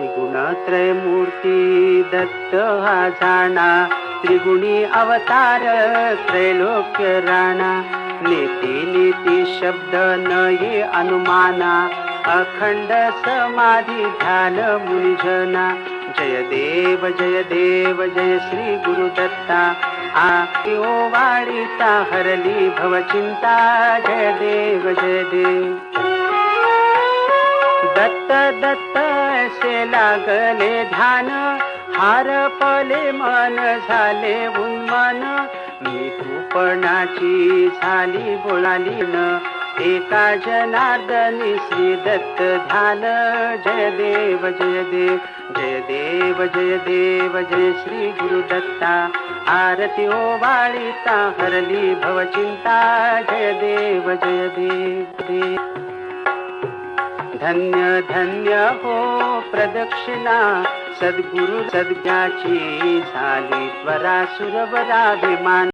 गुणत्रय मूर्ती दत्त हा जाणा त्रिगुणी अवतार त्रैलोक्य राणा. नीती नीती शब्द न ये अनुमाना. अखंड समाधी ध्यान मुनिजना जय देव जय देव जय श्री गुरुदत्ता आयो वाढिता हरली भवचिन्ता जय देव जय देव. दत्त दत्त असे लागले ध्यान? हार पले मन झाले उन्मन. मी तूपणाची झाली बोलाली न एका जनार्दनी श्री दत्त ध्यान. जय देव जय देव जय देव जय देव जय श्री गुरु दत्ता. आरती ओ वाळीता हरली भवचिंता जय देव जय देव देव. धन्य धन्य हो प्रदक्षिणा. सद्गुरु सद्ज्ञाची झाली त्वरा सुरवराभिमान